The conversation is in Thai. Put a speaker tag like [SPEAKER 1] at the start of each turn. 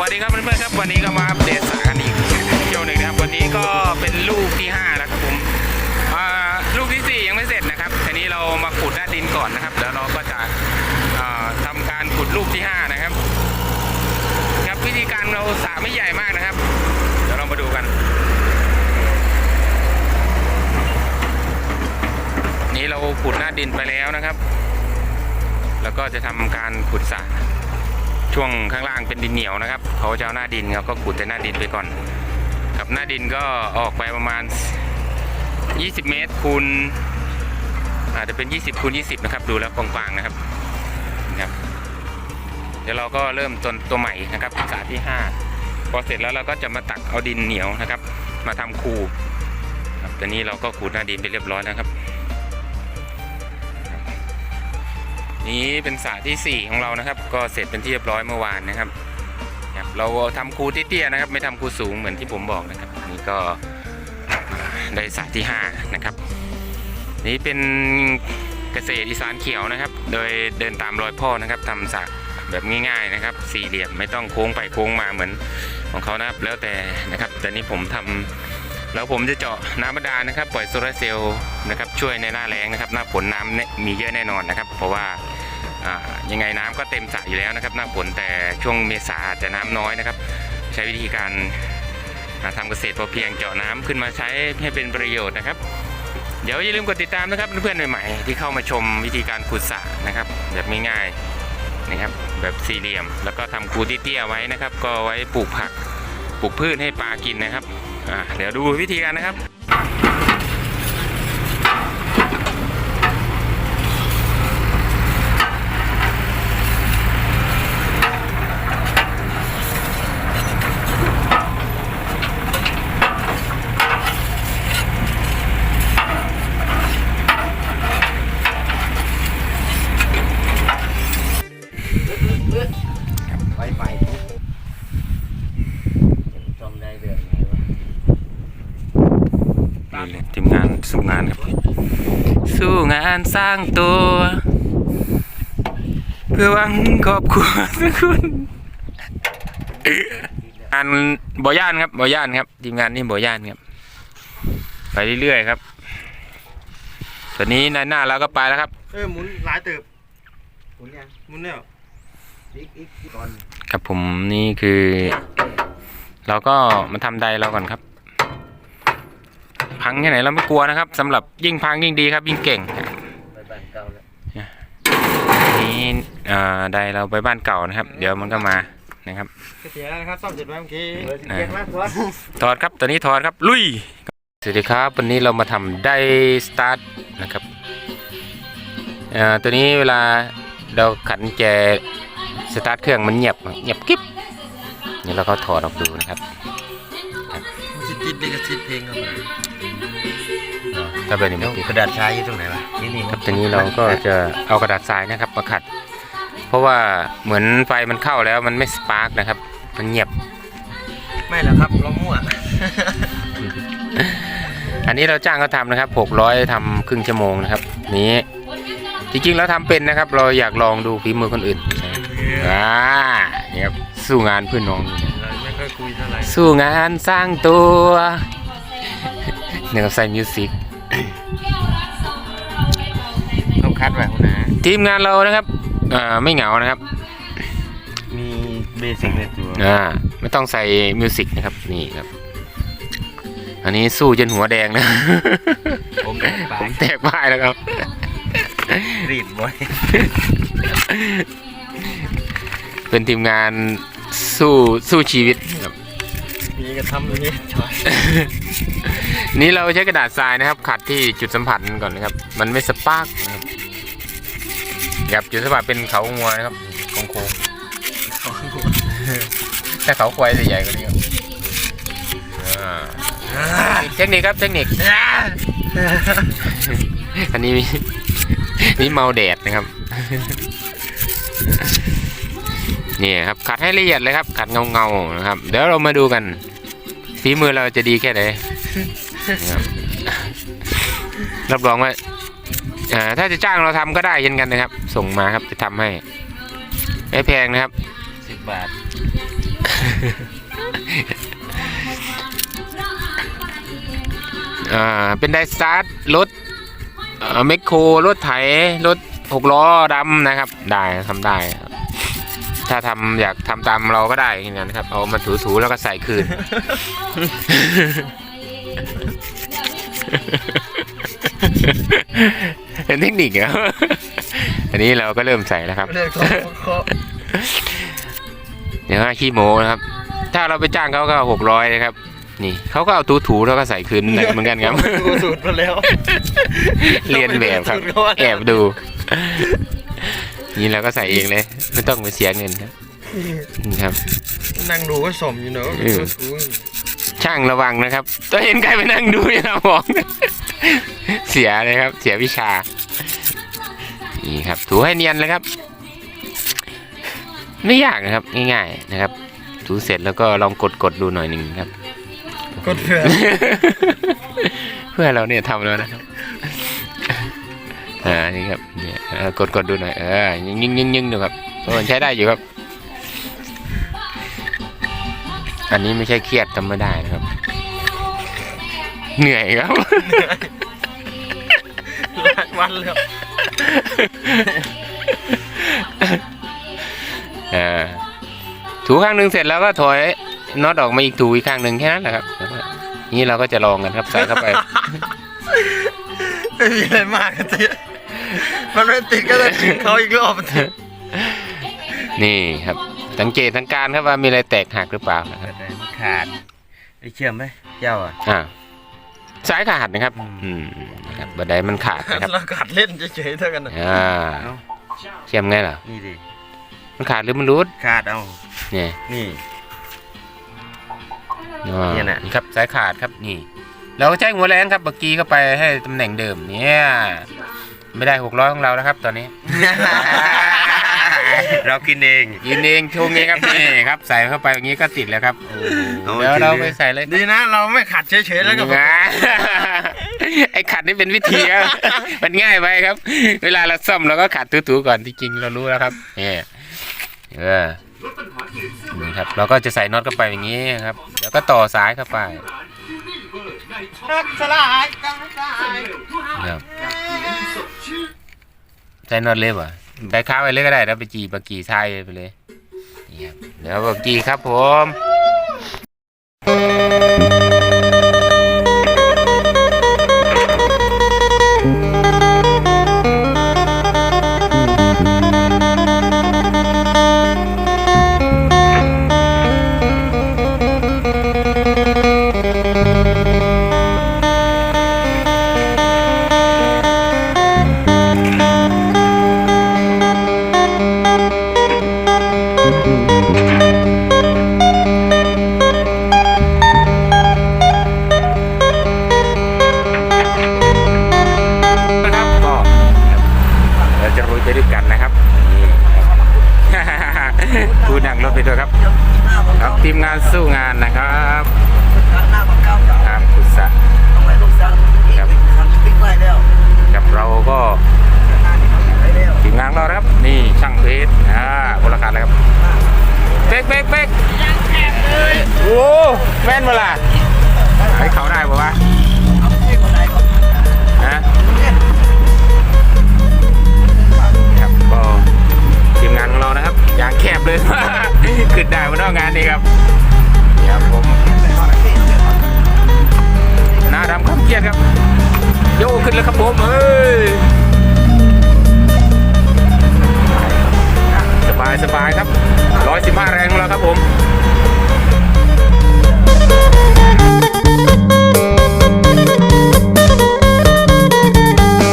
[SPEAKER 1] วัสดีครับเพื่อนๆครับวันนี้ก็มาอัปเดตสถานีเที่ยวหนึ่งนะครับวันนี้ก็เป็นลูกที่5แล้วครับผมลูกที่ 4 ยังไม่เสร็จนะครับทีนี้เรามาขุดหน้าดินก่อนนะครับแล้วเราก็จะอ่าทำการขุดลูกที่ 5 นะครับ ครับวิธีการเราสระไม่ใหญ่มากนะครับ เดี๋ยวเรามาดูกัน นี้เราขุดหน้าดินไปแล้วนะครับ แล้วก็จะทำการขุดสระ ช่วงข้างล่างเป็นดินเหนียวนะครับเขาจะเอาหน้าดินเขาก็ขุดแต่หน้าดินไปก่อน กับหน้าดินก็ออกไปประมาณ 20 เมตรคูณอาจจะเป็น 20คูณ20 นะครับ ดูแล้วกว้างๆนะครับนะครับ เดี๋ยวเราก็เริ่มต้นตัวใหม่นะครับสาที่ 5 พอเสร็จแล้วเราก็จะมาตักเอาดินเหนียวนะครับ มาทำคูครับตอนนี้เราก็ขูดหน้าดินไปเรียบร้อยนะครับ นี้เป็นสระที่ 4 ของเรานะครับ ก็เสร็จเป็นที่เรียบร้อยเมื่อวานนะครับเราทำคูเตี้ยๆนะครับ ไม่ทำคูสูงเหมือนที่ผมบอกนะครับนี่ก็ได้สระที่ 5 นะครับ นี่เป็นเกษตรอีสานเขียวนะครับ โดยเดินตามรอยพ่อนะครับทำสระแบบง่ายๆนะครับ สี่เหลี่ยมไม่ต้องโค้งไปโค้งมาเหมือนของเขานะครับแล้วแต่นะครับ แต่นี่ผมทำแล้วผมจะเจาะน้ำบาดาลนะครับ ปล่อยโซลาร์เซลล์นะครับช่วยในหน้าแล้งนะครับ หน้าฝนน้ำมีเยอะแน่นอนนะครับ เพราะว่า ยังไงน้ำก็เต็มสระอยู่แล้วนะครับ หน้าฝนแต่ช่วงเมษาอาจจะน้ำน้อยนะครับ ใช้วิธีการาทำเกษตรพอเพียงเจาะน้ำขึ้นมาใช้ให้เป็นประโยชน์นะครับ เดี๋ยวอย่าลืมกดติดตามนะครับเพื่อนๆใหม่ๆที่เข้ามาชมวิธีการขุดสระนะครับ แบบง่ายๆนะครับแบบสี่เหลี่ยม แล้วก็ทำคูเตี้ยไว้นะครับ ก็ไว้ปลูกผักปลูกพืชให้ปลากินนะครับเดี๋ยวดูวิธีการนะครับ สู้งานครับ สู้งานสร้างตัว เพื่อหวังครอบครัวทุกคนงานบ่อย่านครับบ่อย่านครับทีมงานนี่บ่อย่านครับ ไปเรื่อยๆครับ ตอนนี้นายหน้าเราก็ไปแล้วครับ
[SPEAKER 2] เออหมุนหลายเติบ
[SPEAKER 3] หมุนยัง
[SPEAKER 2] หมุนแล้ว
[SPEAKER 3] อีกอีกก่อน
[SPEAKER 1] ครับผมนี่คือ เราก็มาทำใดเราก่อนครับ พังแค่ไหนเราไม่กลัวนะครับสำหรับยิ่งพังยิ่งดีครับ ยิ่งเก่ง
[SPEAKER 3] ไปบ้านเก่าแล้ว
[SPEAKER 1] นี้อ่าใดเราไปบ้านเก่านะครับ เดี๋ยวมันก็มานะครับ
[SPEAKER 2] ก็เสียแล้วนะครับซ่อมเสร็จไปเมื่อกี้
[SPEAKER 3] เบอร์สิบเจ็ดมากพอ
[SPEAKER 1] ถอดครับตอนนี้ถอดครับลุยสวัสดีครับวันนี้เรามาทำไดสตาร์ทนะครับอ่าตัวนี้เวลาเราขันแจสตาร์ทเครื่องมันเงียบเงียบกิ๊บนี่เราก็ถอดออกดูนะครับ
[SPEAKER 2] สิ ติดดิกสิทธิ์เพลงครับ
[SPEAKER 1] ถ้าเป็นอย่างนี้
[SPEAKER 3] กระดาษทรายอยู่ตรงไหนวะนี่นี่
[SPEAKER 1] ครับตอนนี้เราก็จะเอากระดาษทรายนะครับมาขัด เพราะว่าเหมือนไฟมันเข้าแล้วมันไม่สปาร์กนะครับ มันเงียบ
[SPEAKER 3] ไม่แล้วครับลองมั่ว
[SPEAKER 1] อันนี้เราจ้างเขาทำนะครับ600ทำครึ่งชั่วโมงนะครับ นี้จริงๆแล้วทำเป็นนะครับ เราอยากลองดูฝีมือคนอื่นอ่านี่ครับสู้งานเพื่อนน้อง
[SPEAKER 2] เราไม่ ค่อยคุยเท่าไหร่
[SPEAKER 1] สู้งานสร้างตัวเนี่ยครับใส่มิวสิก
[SPEAKER 3] เขาคัดไว้คนนะ
[SPEAKER 1] ทีมงานเรานะครับอ่าไม่เหงานะครับ
[SPEAKER 3] มีเบสิกในตัว
[SPEAKER 1] อ่าไม่ต้องใส่มิวสิกนะครับนี่ครับ อันนี้สู้จนหัวแดงนะ
[SPEAKER 3] ผมไป
[SPEAKER 1] ผมแตกพ่ายแล้วครับ
[SPEAKER 3] รีดบ่อย
[SPEAKER 1] เป็นทีมงาน สู้สู้ชีวิตครับ
[SPEAKER 2] มีกระทำเลยจอย
[SPEAKER 1] นี่เราใช้กระดาษทรายนะครับ ขัดที่จุดสัมผัสมันก่อนนะครับ มันไม่สปาร์กนะครับครับจุดสัมผัสเป็นเขางัวนะครับโค้งๆถ้าเขาควายจะใหญ่กว่านี้ครับอ่าเทคนิคครับเทคนิคอันนี้มีนี่เมาแดดนะครับ นี่ครับขัดให้ละเอียดเลยครับ ขัดเงาเงาๆนะครับ เดี๋ยวเรามาดูกันฝีมือเราจะดีแค่ไหนนะครับรับรองว่าอ่าถ้าจะจ้างเราทำก็ได้เช่นกันนะครับ ส่งมาครับจะทำให้ไม่แพงนะครับ
[SPEAKER 3] สิบบาท
[SPEAKER 1] อ่าเป็นไดสตาร์ทรถเอ่อแมคโครรถไถรถหกล้อดำนะครับ ได้ทำได้ครับ ถ้าทำอยากทำตามเราก็ได้อย่างนั้นครับ เอามาถูๆแล้วก็ใส่คืน เป็นเทคนิคเหรออันนี้เราก็เริ่มใส่แล้วครับ
[SPEAKER 2] เรียกเขาเขา
[SPEAKER 1] เดี๋ยวห้าขี้โมนะครับ ถ้าเราไปจ้างเขาก็หกร้อยนะครับ นี่เขาก็เอาถูถูๆแล้วก็ใส่คืนเหมือนกันครับ
[SPEAKER 2] ดูสูตรมาแล้ว
[SPEAKER 1] เรียนแบบครับ
[SPEAKER 2] สูตเขาว่า
[SPEAKER 1] แอบดูนี่เราก็ใส่เองเลย ไม่ต้องไปเสียเงินครับนี่ครับ
[SPEAKER 2] นั่งดูก็สมอยู่เนอะ
[SPEAKER 1] เออ
[SPEAKER 2] ดูสูง
[SPEAKER 1] ช่างระวังนะครับถ้าเห็นใครไปนั่งดูอย่าบอกเสียเลยครับ เสียวิชา นี่ครับ ถูให้เนียนเลยครับ ไม่ยากนะครับ ง่ายๆนะครับ ถูเสร็จแล้วก็ลองกดกดๆดูหน่อยหนึ่งครับ
[SPEAKER 2] กดเพื่อ
[SPEAKER 1] เพื่อเราเนี่ยทำแล้วนะครับ อ่า นี่ครับ เนี่ยเออกดกดดูหน่อย เออยิงยิงยิงยิงดูครับเออ มันใช้ได้อยู่ครับ อันนี้ไม่ใช่เครียดทำไม่ได้นะครับ เหนื่อยครับ
[SPEAKER 2] หลายวันแล้ว
[SPEAKER 1] เออถูข้างหนึ่งเสร็จแล้วก็ถอยน็อตออกมาอีกถูอีกข้างหนึ่งแค่นั้นแหละครับแล้วก็นี่เราก็จะลองกันครับใส่เข้าไป
[SPEAKER 2] ไม่มีอะไรมากอะติมันไม่ติดก็จะถึงเขาอีกรอบ
[SPEAKER 1] นี่ ครับ สังเกตทางการครับว่ามีอะไรแตกหักหรือเปล่านะครับ
[SPEAKER 3] แต่มันขาดไอ้เชื่อมไหมเจ้าอะ
[SPEAKER 1] อ่าสายขาดนะครับ
[SPEAKER 3] อืม
[SPEAKER 1] อืมนะครับบันไดมันขาดนะครับ
[SPEAKER 2] เรากัดเล่นเฉยๆเท่ากันนะ
[SPEAKER 1] อ่า
[SPEAKER 3] เอ้า
[SPEAKER 1] เชื่อมไงล่ะ
[SPEAKER 3] นี่ดิ
[SPEAKER 1] มันขาดหรือมันรูด
[SPEAKER 3] ขาดเอา
[SPEAKER 1] เนี่ย
[SPEAKER 3] นี่
[SPEAKER 1] อ่า
[SPEAKER 3] เนี่ยน่ะ
[SPEAKER 1] นี่ครับสายขาดครับนี่ เราก็ใช้หัวแรงครับเมื่อกี้ก็ไปให้ตำแหน่งเดิมเนี่ย ไม่ได้หกร้อยของเรานะครับ ตอนนี้
[SPEAKER 3] เรากินเอง
[SPEAKER 1] ยินเองชงเองครับนี่ครับ ใส่เข้าไปอย่างนี้ก็ติดแล้วครับ
[SPEAKER 3] เอา
[SPEAKER 1] เดี๋ยว
[SPEAKER 3] จริง
[SPEAKER 1] เรา
[SPEAKER 3] เลย
[SPEAKER 1] ไปใส่เลย
[SPEAKER 2] ดีนะ เราไม่ขัดเฉยๆแล้วก็
[SPEAKER 1] นะไอ้ขัดนี่เป็นวิธีครับมันง่ายไปครับ เวลาเราซ่อมเราก็ขัดถูๆก่อนที่จริงเรารู้แล้วครับนี่เออนี่ครับ เราก็จะใส่น็อตเข้าไปอย่างนี้ครับ แล้วก็ต่อสายเข้าไป
[SPEAKER 2] สลายกันสลาย
[SPEAKER 1] ครับใส่น็อตเลยป่ะ ไปค้าไปเลยก็ได้แล้วไปจีบกีไทยไปเลยนี่ครับเดี๋ยวบกีครับผม ครับทีมงานสู้งานนะครับครับกุศะครับกับเราก็ทีมงานเราครับนี่ช่างเพชรอ่าบริการนเลยครับเป๊กเป๊กเป๊กโอ้แม่นเวลาให้เขา เลยขึ้นได้มาเนอกงานนี่ครับน่ครับผมนาดำข้มเกียรครับ โย่ขึ้นแล้วครับผมเฮ้ยสบายสบายครับร้อยสิบห้าแรงของเราครับผม